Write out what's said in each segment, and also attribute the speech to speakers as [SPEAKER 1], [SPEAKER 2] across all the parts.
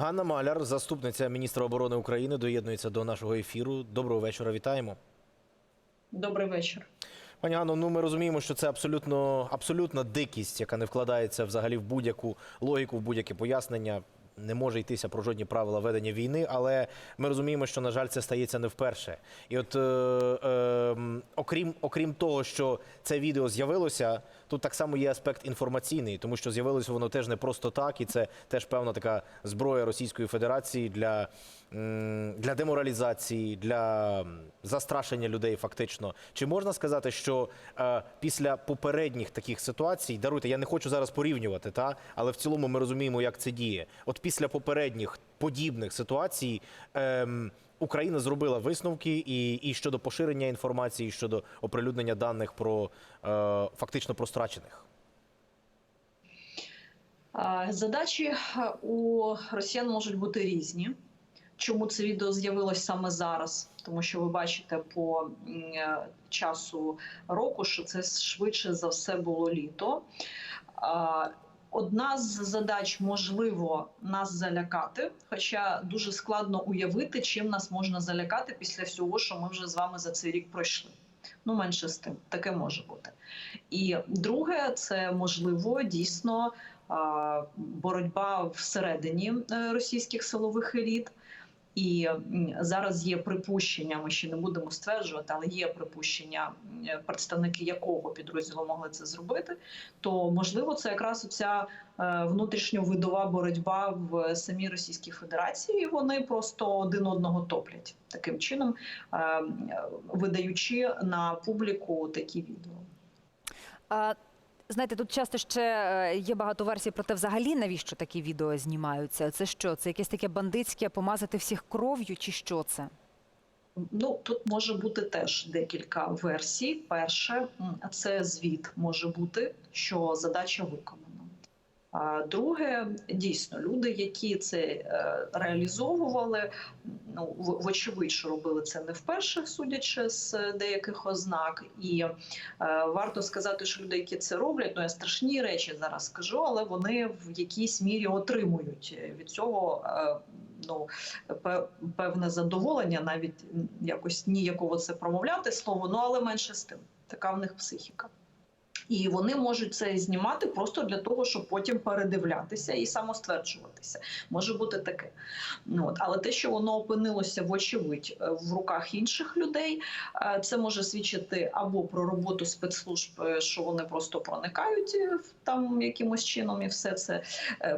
[SPEAKER 1] Ганна Маляр, заступниця міністра оборони України, доєднується до нашого ефіру. Доброго вечора. Вітаємо.
[SPEAKER 2] Добрий вечір.
[SPEAKER 1] Пані Ганно, ну ми розуміємо, що це абсолютно абсолютна дикість, яка не вкладається взагалі в будь-яку логіку, в будь-яке пояснення. Не може йтися про жодні правила ведення війни, але ми розуміємо, що на жаль, це стається не вперше. І от е, е, окрім, окрім того, що це відео з'явилося, тут так само є аспект інформаційний, тому що з'явилося воно теж не просто так, і це теж певна така зброя Російської Федерації для, для деморалізації, для застрашення людей. Фактично, чи можна сказати, що е, після попередніх таких ситуацій, даруйте, я не хочу зараз порівнювати, та але в цілому ми розуміємо, як це діє. От після попередніх подібних ситуацій. Ем, Україна зробила висновки і, і щодо поширення інформації, і щодо оприлюднення даних про е, фактично про страчених.
[SPEAKER 2] Задачі е, у росіян можуть бути різні. Чому це відео з'явилось саме зараз? Тому що ви бачите по е, часу року, що це швидше за все було літо. Одна з задач можливо нас залякати, хоча дуже складно уявити, чим нас можна залякати після всього, що ми вже з вами за цей рік пройшли. Ну, менше з тим, таке може бути. І друге, це можливо дійсно боротьба всередині е, російських силових еліт. І зараз є припущення, ми ще не будемо стверджувати, але є припущення, представники якого підрозділу могли це зробити. То можливо, це якраз оця е, внутрішньовидова боротьба в самій Російській Федерації. І вони просто один одного топлять таким чином, е, видаючи на публіку такі відео.
[SPEAKER 3] Знаєте, тут часто ще е, є багато версій про те, взагалі навіщо такі відео знімаються. Це що? Це якесь таке бандитське помазати всіх кров'ю, чи що це?
[SPEAKER 2] Ну тут може бути теж декілька версій. Перше, це звіт може бути, що задача виконана. Друге, дійсно, люди, які це е, реалізовували, ну вочевидь, що робили це не вперше, судячи з деяких ознак. І е, варто сказати, що люди, які це роблять, ну я страшні речі зараз скажу, але вони в якійсь мірі отримують від цього. е, Ну, пе- певне задоволення, навіть якось ніяково це промовляти слово, ну але менше з тим. Така в них психіка. І вони можуть це знімати просто для того, щоб потім передивлятися і самостверджуватися. Може бути таке. Ну, от. Але те, що воно опинилося вочевидь е, в руках інших людей, е, це може свідчити або про роботу спецслужб, е, що вони просто проникають там якимось чином і все це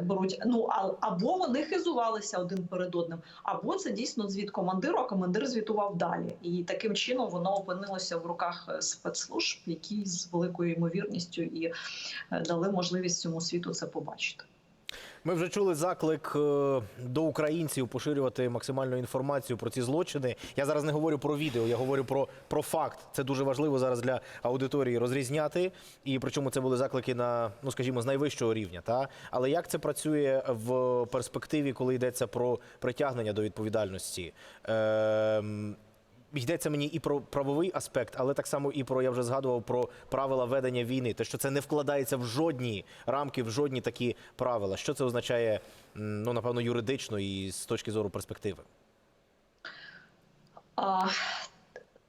[SPEAKER 2] беруть. Ну або вони хизувалися один перед одним, або це дійсно звіт командиру, а командир звітував далі. І таким чином воно опинилося в руках спецслужб, які з великою ймовірністю і е, дали можливість цьому світу це побачити.
[SPEAKER 1] Ми вже чули заклик е, до українців поширювати максимальну інформацію про ці злочини. Я зараз не говорю про відео, я говорю про, про факт. Це дуже важливо зараз для аудиторії розрізняти. І причому це були заклики на, ну скажімо, з найвищого рівня. Та? Але як це працює в перспективі, коли йдеться про притягнення до відповідальності? Ем, Йдеться мені і про правовий аспект, але так само і про я вже згадував про правила ведення війни. Те, що це не вкладається в жодні рамки, в жодні такі правила. Що це означає, ну напевно, юридично і з точки зору перспективи?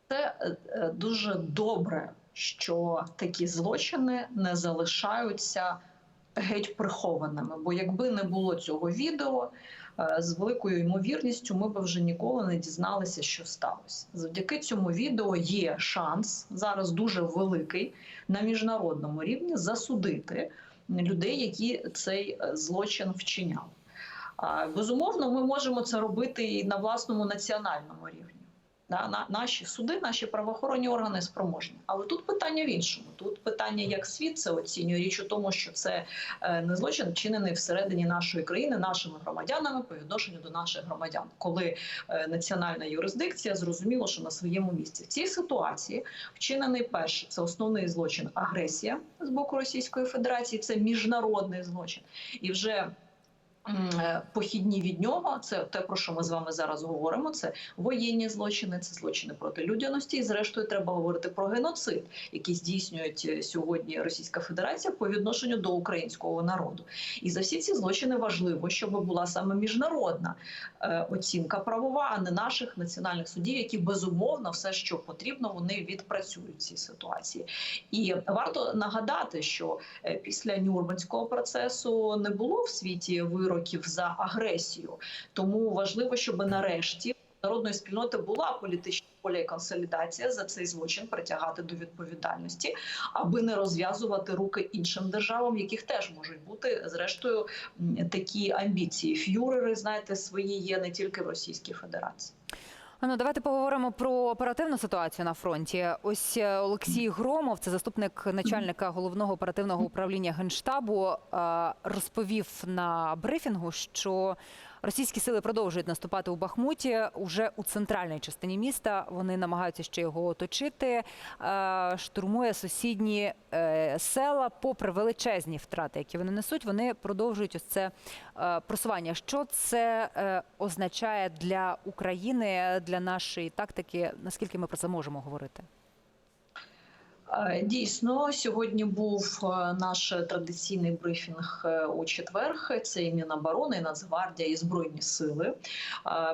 [SPEAKER 2] Це е, дуже добре, що такі злочини не залишаються геть прихованими. Бо якби не було цього відео, з великою ймовірністю ми б вже ніколи не дізналися, що сталося. Завдяки цьому відео є шанс зараз дуже великий на міжнародному рівні засудити людей, які цей е, злочин вчиняли. Безумовно, ми можемо це робити і на власному національному рівні. На, наші суди, наші правоохоронні органи спроможні. Але тут питання в іншому. Тут питання, як світ це оцінює. Річ у тому, що це е, не злочин вчинений всередині нашої країни, нашими громадянами по відношенню до наших громадян, коли е, національна юрисдикція зрозуміла, що на своєму місці в цій ситуації вчинений перший це основний злочин агресія з боку Російської Федерації, це міжнародний злочин, і вже похідні від нього. Це те, про що ми з вами зараз говоримо. Це воєнні злочини, це злочини проти людяності. І зрештою треба говорити про геноцид, який здійснюють е, сьогодні Російська Федерація по відношенню до українського народу. І за всі ці злочини важливо, щоб була саме міжнародна е, оцінка правова, а не наших національних судів, які безумовно все, що потрібно, вони відпрацюють ці ситуації. І варто нагадати, що е, після Нюрнберзького процесу не було в світі вироків за агресію. Тому важливо, щоб нарешті народної спільноти була політична воля і консолідація за цей злочин притягати до відповідальності, аби не розв'язувати руки іншим державам, яких теж можуть бути зрештою такі амбіції. Ф'юрери, знаєте, свої є не тільки в Російській Федерації.
[SPEAKER 3] Ну, давайте поговоримо про оперативну ситуацію на фронті. Ось е, Олексій Громов, це заступник начальника головного оперативного управління генштабу, е, розповів на брифінгу, що російські сили продовжують наступати у Бахмуті уже у центральній частині міста. Вони намагаються ще його оточити. Е, Штурмує сусідні е, села, попри величезні втрати, які вони несуть. Вони продовжують ось це е, просування. Що це означає для України, для нашої тактики? Наскільки ми про це можемо говорити?
[SPEAKER 2] Е, Дійсно, сьогодні був е, наш традиційний брифінг е, у четвер. Це і Міноборони, і Нацгвардія, і Збройні сили.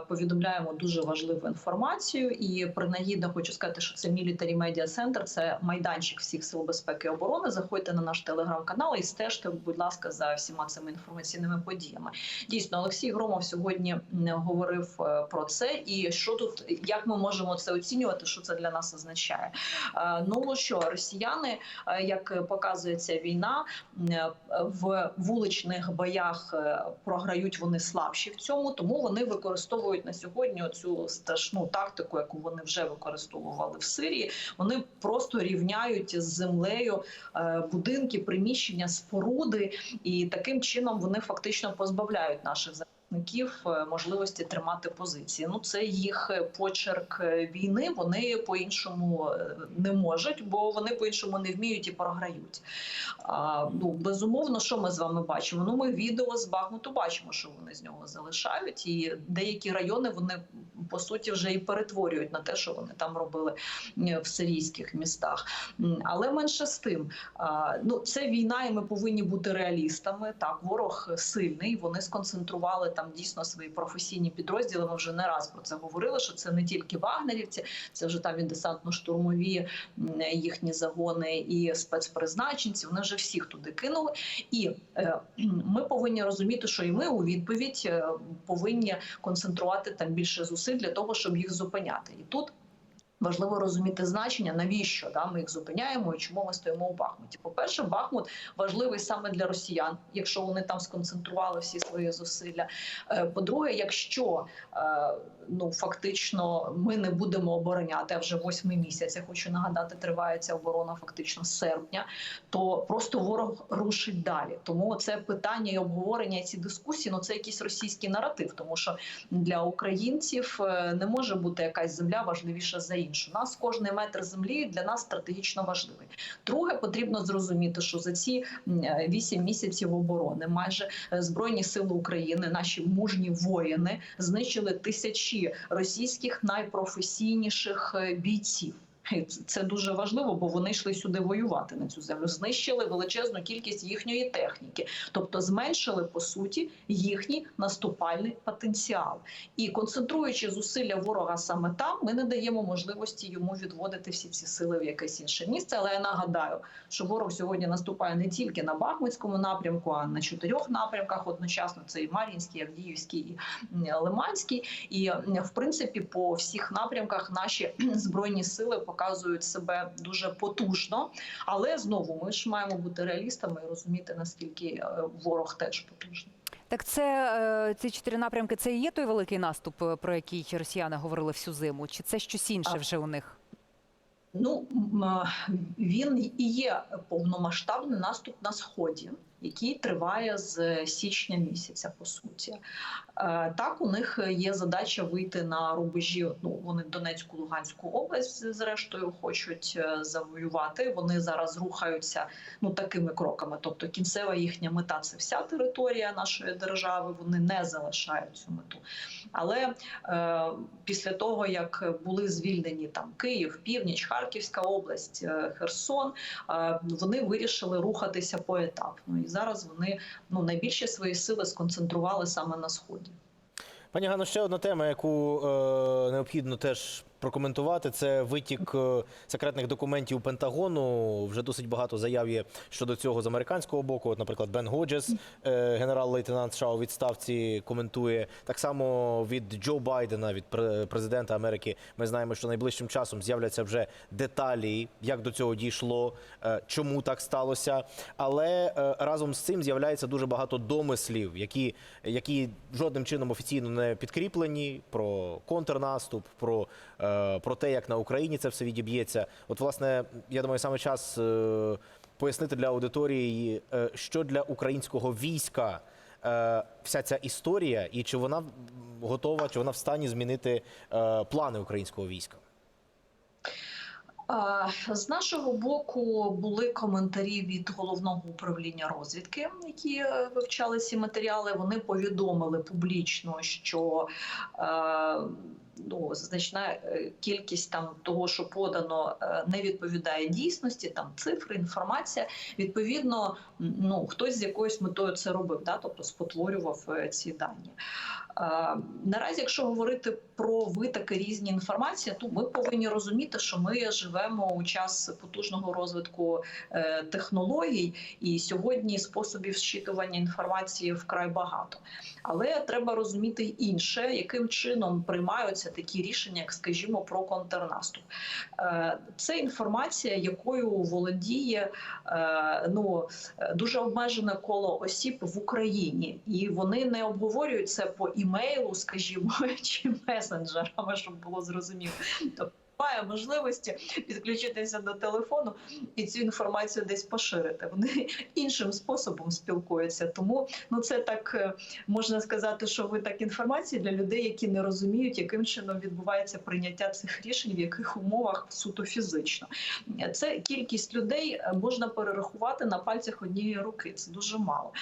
[SPEAKER 2] Повідомляємо дуже важливу інформацію. І принагідно хочу сказати, що це Military Media Center, це майданчик всіх сил безпеки і оборони. Заходьте на наш телеграм-канал і стежте, будь ласка, за всіма цими інформаційними подіями. Дійсно, Олексій Громов сьогодні говорив про це. І що тут, як ми можемо це оцінювати, що це для нас означає? Ну що, росіяни, е, як показує ця війна, е, в вуличних боях е, програють вони слабші в цьому, тому вони використовують на сьогодні цю страшну тактику, яку вони вже використовували в Сирії. Вони просто рівняють з землею будинки, приміщення, споруди, і таким чином вони фактично позбавляють наших захисників е, можливості тримати позиції. Ну це їх е, почерк е, війни. Вони по-іншому е, не можуть, бо вони по-іншому не вміють і програють. А, ну безумовно, що ми з вами бачимо? Ну ми відео з Бахмуту бачимо, що вони з нього залишають, і деякі райони вони по суті вже і перетворюють на те, що вони там робили в сирійських містах. Але менше з тим, ну це війна, і ми повинні бути реалістами. Так, ворог сильний. Вони сконцентрували там дійсно свої професійні підрозділи. Ми вже не раз про це говорили. Що це не тільки вагнерівці, це вже там і десантно-штурмові їхні загони, і спецпризначенці. Вони вже всіх туди кинули. І е, ми повинні розуміти, що і ми у відповідь е, повинні концентрувати там більше зусиль для того, щоб їх зупиняти. І тут важливо розуміти значення, навіщо да, ми їх зупиняємо і чому ми стоїмо у Бахмуті. По-перше, Бахмут важливий саме для росіян, якщо вони там сконцентрували всі свої зусилля. Е, По-друге, якщо е, ну фактично ми не будемо обороняти, а вже восьмий місяць, я хочу нагадати, триває ця оборона фактично з серпня, то просто ворог рушить далі. Тому це питання і обговорення і ці дискусії, ну це якийсь російський наратив, тому що для українців е, не може бути якась земля важливіша за іншу. У Нас кожний метр землі для нас стратегічно важливий. Друге, потрібно зрозуміти, що за ці е, вісім місяців оборони майже е, збройні сили України, наші мужні воїни, знищили тисячі російських найпрофесійніших е, бійців. Це- дуже важливо, бо вони йшли сюди воювати на цю землю. Знищили величезну кількість їхньої техніки, тобто зменшили по суті їхній наступальний потенціал. І концентруючи зусилля ворога саме там, ми не даємо можливості йому відводити всі ці сили в якесь інше місце. Але я нагадаю, що ворог сьогодні наступає не тільки на Бахмутському напрямку, а на чотирьох напрямках одночасно. Це і Мар'їнський, Авдіївський, і Лиманський. І в принципі, по всіх напрямках наші збройні сили показують себе дуже потужно. Але знову ми ж маємо бути реалістами і розуміти наскільки е, ворог теж потужний.
[SPEAKER 3] Так, це е, ці чотири напрямки. Це і є той великий наступ, е, про який росіяни говорили всю зиму? Чи це щось інше вже у них?
[SPEAKER 2] Ну він і є повномасштабний наступ на сході, який триває з січня місяця. По суті, Е, так у них є задача вийти на рубежі. Ну вони Донецьку, Луганську область зрештою хочуть е, завоювати. Вони зараз рухаються ну такими кроками. Тобто, кінцева їхня мета це вся територія нашої держави. Вони не залишають цю мету. Але е, після того як були звільнені там Київ, Північ, Харківська область, е, Херсон, е, вони вирішили рухатися поетапно. Зараз вони ну найбільше свої сили сконцентрували саме на сході.
[SPEAKER 1] Пані Ганно, ще одна тема, яку е, необхідно теж прокоментувати, це витік е, секретних документів Пентагону. Вже досить багато заяв є щодо цього з американського боку. От, наприклад, Бен Годжес, е, генерал-лейтенант США у відставці, коментує так само від Джо Байдена, від пре- президента Америки. Ми знаємо, що найближчим часом з'являться вже деталі, як до цього дійшло, е, чому так сталося. Але разом з цим з'являється дуже багато домислів, які, які жодним чином офіційно не підкріплені про контрнаступ, про, е, про те, як на Україні це все відіб'ється. От, власне, я думаю, саме час е, пояснити для аудиторії, е, що для українського війська е, вся ця історія, і чи вона готова, чи вона в стані змінити е, плани українського війська.
[SPEAKER 2] З нашого боку були коментарі від головного управління розвідки, які е, вивчали ці матеріали. Вони повідомили публічно, що е, ну, значна е, кількість там того, що подано, е, не відповідає дійсності. Там цифри, інформація. Відповідно, ну хтось з якоюсь метою це робив, да, тобто спотворював е, ці дані. Наразі, якщо говорити про витоки різні інформації, то ми повинні розуміти, що ми живемо у час потужного розвитку технологій, і сьогодні способів зчитування інформації вкрай багато. Але треба розуміти інше, яким чином приймаються такі рішення, як скажімо, про контрнаступ. Е, Це інформація, якою володіє е, ну дуже обмежене коло осіб в Україні, і вони не обговорюють це по імейлу, скажімо, чи месенджерами, щоб було зрозуміло. Немає можливості підключитися до телефону і цю інформацію десь поширити. Вони іншим способом спілкуються. Тому ну це так е, можна сказати, що ви так інформації для людей, які не розуміють, яким чином відбувається прийняття цих рішень, в яких умовах суто фізично. Це кількість людей е, можна перерахувати на пальцях однієї руки. Це дуже мало.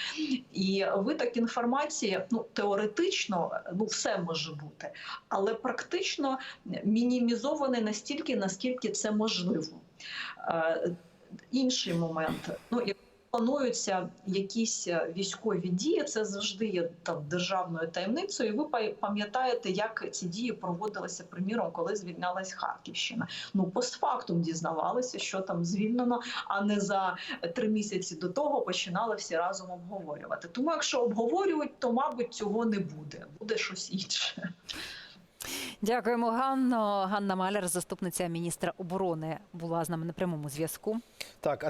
[SPEAKER 2] І виток інформації, ну теоретично, е, ну все може бути, але практично мінімізований настільки, наскільки це можливо. Е, Інший момент, ну як плануються якісь е, військові дії, це завжди є там державною таємницею. І ви пам'ятаєте, як ці дії проводилися, приміром, коли звільнялась Харківщина. Ну постфактум дізнавалися, що там звільнено, а не за три місяці до того починали всі разом обговорювати. Тому, якщо обговорюють, то мабуть цього не буде, буде щось інше.
[SPEAKER 3] Дякуємо, Ганно. Ганна Маляр, заступниця міністра оборони, була з нами на прямому зв'язку.
[SPEAKER 1] Так, а